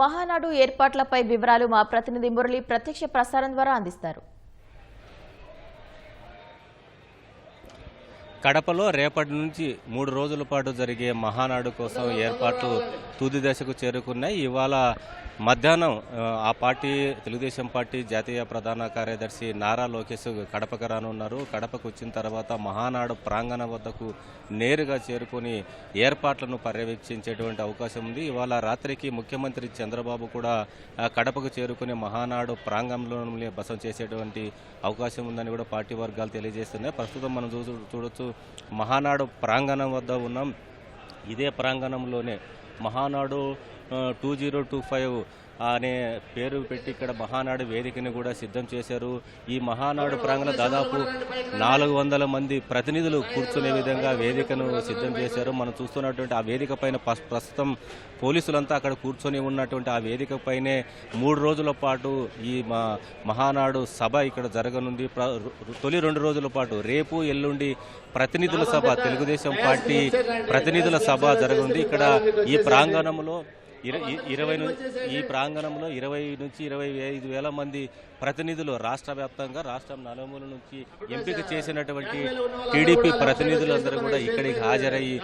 మహానాడు ఏర్పాట్లపై వివరాలు మా ప్రతినిధి మురళి ప్రత్యక్ష ప్రసారం ద్వారా అందిస్తారు. కడపలో రేపటి నుంచి మూడు రోజుల పాటు జరిగే మహానాడు కోసం ఏర్పాట్లు తుది దశకు చేరుకున్నాయి. ఇవాళ మధ్యాహ్నం ఆ, పార్టీ తెలుగుదేశం పార్టీ జాతీయ ప్రధాన కార్యదర్శి నారా లోకేష్ కడపకు రానున్నారు. కడపకు వచ్చిన తర్వాత మహానాడు ప్రాంగణం వద్దకు నేరుగా చేరుకొని ఏర్పాట్లను పర్యవేక్షించేటువంటి అవకాశం ఉంది. ఇవాళ రాత్రికి ముఖ్యమంత్రి చంద్రబాబు కూడా కడపకు చేరుకుని మహానాడు ప్రాంగణంలోనే బసం చేసేటువంటి అవకాశం ఉందని కూడా పార్టీ వర్గాలు తెలియజేస్తున్నాయి. ప్రస్తుతం మనం చూ చూడొచ్చు మహానాడు ప్రాంగణం వద్ద ఉన్నాం. ఇదే ప్రాంగణంలోనే Mahanadu two zero two five అనే పేరు పెట్టి ఇక్కడ మహానాడు వేదికని కూడా సిద్ధం చేశారు. ఈ మహానాడు ప్రాంగణం దాదాపు నాలుగు వందల మంది ప్రతినిధులు కూర్చునే విధంగా వేదికను సిద్ధం చేశారు. మనం చూస్తున్నటువంటి ఆ వేదిక పైన ప్రస్తుతం పోలీసులంతా అక్కడ కూర్చొని ఉన్నటువంటి ఆ వేదిక పైనే మూడు రోజుల పాటు ఈ మా మహానాడు సభ ఇక్కడ జరగనుంది. ప్ర- తొలి రెండు రోజుల పాటు రేపు ఎల్లుండి ప్రతినిధుల సభ తెలుగుదేశం పార్టీ ప్రతినిధుల సభ జరగనుంది. ఇక్కడ ఈ ప్రాంగణంలో ఇరవై ఈ ప్రాంగణంలో ఇరవై నుంచి ఇరవై ఐదు వేల మంది ప్రతినిధులు రాష్ట్ర వ్యాప్తంగా రాష్ట్రం నలుమూల నుంచి ఎంపిక చేసినటువంటి టీడీపీ ప్రతినిధులందరూ కూడా ఇక్కడికి హాజరయ్యి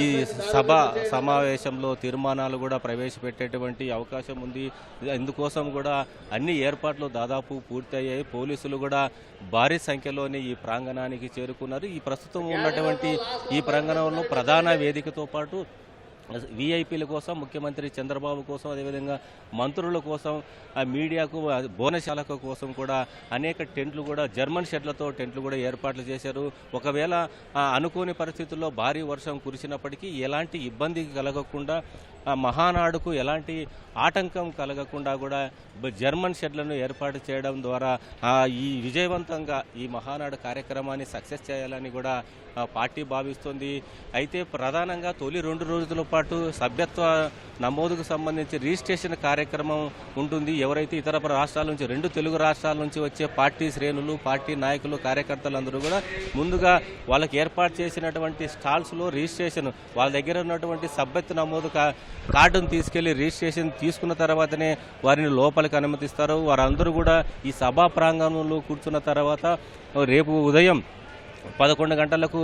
ఈ సభ సమావేశంలో తీర్మానాలు కూడా ప్రవేశపెట్టేటువంటి అవకాశం ఉంది. ఇందుకోసం కూడా అన్ని ఏర్పాట్లు దాదాపు పూర్తయ్యాయి. పోలీసులు కూడా భారీ సంఖ్యలోనే ఈ ప్రాంగణానికి చేరుకున్నారు. ఈ ప్రస్తుతం ఉన్నటువంటి ఈ ప్రాంగణంలో ప్రధాన వేదికతో పాటు వీఐపీల కోసం ముఖ్యమంత్రి చంద్రబాబు కోసం అదేవిధంగా మంత్రుల కోసం మీడియాకు బోనశాలకు కోసం కూడా అనేక టెంట్లు కూడా జర్మన్ షెడ్లతో టెంట్లు కూడా ఏర్పాట్లు చేశారు. ఒకవేళ అనుకోని పరిస్థితుల్లో భారీ వర్షం కురిసినప్పటికీ ఎలాంటి ఇబ్బంది కలగకుండా మహానాడుకు ఎలాంటి ఆటంకం కలగకుండా కూడా జర్మన్ షెడ్లను ఏర్పాటు చేయడం ద్వారా ఈ విజయవంతంగా ఈ మహానాడు కార్యక్రమాన్ని సక్సెస్ చేయాలని కూడా పార్టీ భావిస్తుంది. అయితే ప్రధానంగా తొలి రెండు రోజుల పాటు సభ్యత్వ నమోదుకు సంబంధించి రిజిస్ట్రేషన్ కార్యక్రమం ఉంటుంది. ఎవరైతే ఇతర రాష్ట్రాల నుంచి రెండు తెలుగు రాష్ట్రాల నుంచి వచ్చే పార్టీ శ్రేణులు పార్టీ నాయకులు కార్యకర్తలు అందరూ కూడా ముందుగా వాళ్ళకి ఏర్పాటు చేసినటువంటి స్టాల్స్లో రిజిస్ట్రేషన్ వాళ్ళ దగ్గర ఉన్నటువంటి సభ్యత్వ నమోదు కా- కార్డును తీసుకెళ్ళి రిజిస్ట్రేషన్ తీసుకున్న తర్వాతనే వారిని లోపలికి అనుమతిస్తారు. వారందరూ కూడా ఈ సభా ప్రాంగణంలో కూర్చున్న తర్వాత రేపు ఉదయం పదకొండు గంటలకు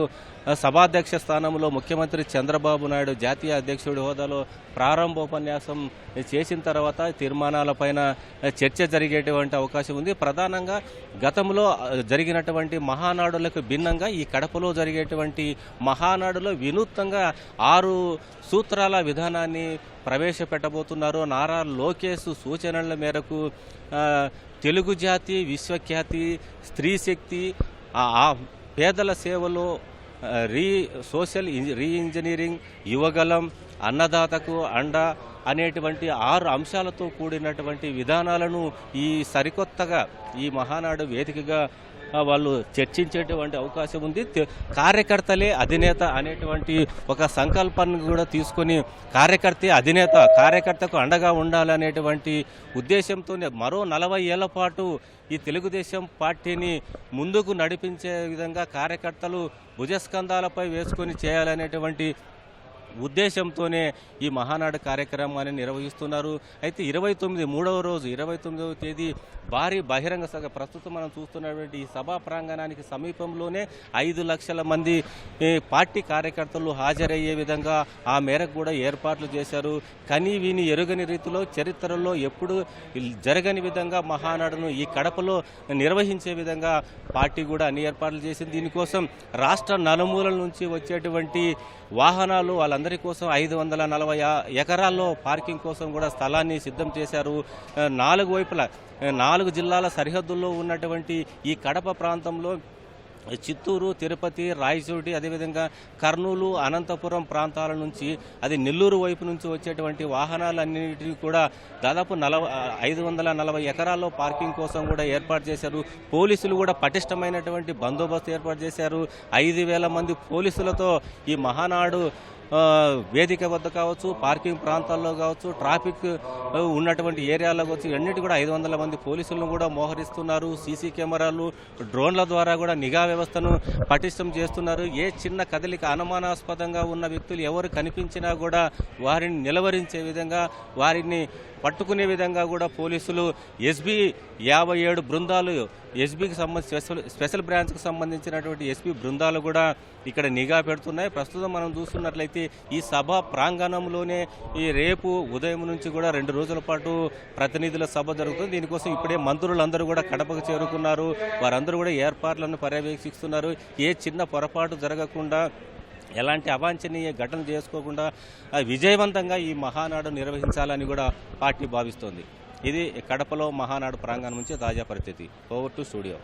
సభాధ్యక్ష స్థానంలో ముఖ్యమంత్రి చంద్రబాబు నాయుడు జాతీయ అధ్యక్షుడి హోదాలో ప్రారంభోపన్యాసం చేసిన తర్వాత తీర్మానాలపైన చర్చ జరిగేటువంటి అవకాశం ఉంది. ప్రధానంగా గతంలో జరిగినటువంటి మహానాడులకు భిన్నంగా ఈ కడపలో జరిగేటువంటి మహానాడులో వినూత్నంగా ఆరు సూత్రాల విధానాన్ని ప్రవేశపెట్టబోతున్నారు. నారా లోకేష్ సూచనల మేరకు తెలుగు జాతి విశ్వఖ్యాతి స్త్రీ శక్తి పేదల సేవలో re social re engineering Yuvagalam అన్నదాతకు అండ అనేటువంటి ఆరు అంశాలతో కూడినటువంటి విధానాలను ఈ సరికొత్తగా ఈ మహానాడు వేదికగా వాళ్ళు చర్చించేటువంటి అవకాశం ఉంది. కార్యకర్తలే అధినేత అనేటువంటి ఒక సంకల్పాన్ని కూడా తీసుకొని కార్యకర్తే అధినేత కార్యకర్తకు అండగా ఉండాలనేటువంటి ఉద్దేశంతోనే మరో నలభై ఏళ్ళ పాటు ఈ తెలుగుదేశం పార్టీని ముందుకు నడిపించే విధంగా కార్యకర్తలు భుజస్కంధాలపై వేసుకొని చేయాలనేటువంటి ఉద్దేశంతోనే ఈ మహానాడు కార్యక్రమాన్ని నిర్వహిస్తున్నారు. అయితే ఇరవై తొమ్మిది మూడవ రోజు ఇరవై తొమ్మిదవ తేదీ భారీ బహిరంగ సభ. ప్రస్తుతం మనం చూస్తున్నటువంటి ఈ సభా ప్రాంగణానికి సమీపంలోనే ఐదు లక్షల మంది పార్టీ కార్యకర్తలు హాజరయ్యే విధంగా ఆ మేరకు కూడా ఏర్పాట్లు చేశారు. కని విని ఎరుగని రీతిలో చరిత్రలో ఎప్పుడు జరగని విధంగా మహానాడును ఈ కడపలో నిర్వహించే విధంగా పార్టీ కూడా అన్ని ఏర్పాట్లు చేసింది. దీనికోసం రాష్ట్ర నలుమూలల నుంచి వచ్చేటువంటి వాహనాలు వాళ్ళందరూ కోసం ఐదు వందల నలభై ఎకరాల్లో పార్కింగ్ కోసం కూడా స్థలాన్ని సిద్ధం చేశారు. నాలుగు వైపులా నాలుగు జిల్లాల సరిహద్దుల్లో ఉన్నటువంటి ఈ కడప ప్రాంతంలో చిత్తూరు తిరుపతి రాయచోటి అదేవిధంగా కర్నూలు అనంతపురం ప్రాంతాల నుంచి అది నెల్లూరు వైపు నుంచి వచ్చేటువంటి వాహనాలన్నిటినీ కూడా దాదాపు నలభై ఐదు వందల నలభై ఎకరాల్లో పార్కింగ్ కోసం కూడా ఏర్పాటు చేశారు. పోలీసులు కూడా పటిష్టమైనటువంటి బందోబస్తు ఏర్పాటు చేశారు. ఐదు వేల మంది పోలీసులతో ఈ మహానాడు వేదిక వద్ద కావచ్చు పార్కింగ్ ప్రాంతాల్లో కావచ్చు ట్రాఫిక్ ఉన్నటువంటి ఏరియాలో కావచ్చు అన్నిటి కూడా ఐదు వందల మంది పోలీసులను కూడా మోహరిస్తున్నారు. సీసీ కెమెరాలు డ్రోన్ల ద్వారా కూడా నిఘా వ్యవస్థను పటిష్టం చేస్తున్నారు. ఏ చిన్న కదలిక అనుమానాస్పదంగా ఉన్న వ్యక్తులు ఎవరు కనిపించినా కూడా వారిని నిలవరించే విధంగా వారిని పట్టుకునే విధంగా కూడా పోలీసులు ఎస్బీ యాభై ఏడు బృందాలు ఎస్బీకి సంబంధించి స్పెషల్ స్పెషల్ బ్రాంచ్కి సంబంధించినటువంటి ఎస్పీ బృందాలు కూడా ఇక్కడ నిఘా పెడుతున్నాయి. ప్రస్తుతం మనం చూస్తున్నట్లయితే ఈ సభ ప్రాంగణంలోనే ఈ రేపు ఉదయం నుంచి కూడా రెండు రోజుల పాటు ప్రతినిధుల సభ జరుగుతుంది. దీనికోసం ఇప్పుడే మంత్రులందరూ కూడా కడపకు చేరుకున్నారు. వారందరూ కూడా ఏర్పాట్లను పర్యవేక్షిస్తున్నారు. ఏ చిన్న పొరపాటు జరగకుండా ఎలాంటి అవాంఛనీయ ఘటన చేసుకోకుండా విజయవంతంగా ఈ మహానాడు నిర్వహించాలని కూడా పార్టీ భావిస్తోంది. ఇది కడపలో మహానాడు ప్రాంగణం నుంచి తాజా పరిస్థితి. Over to studio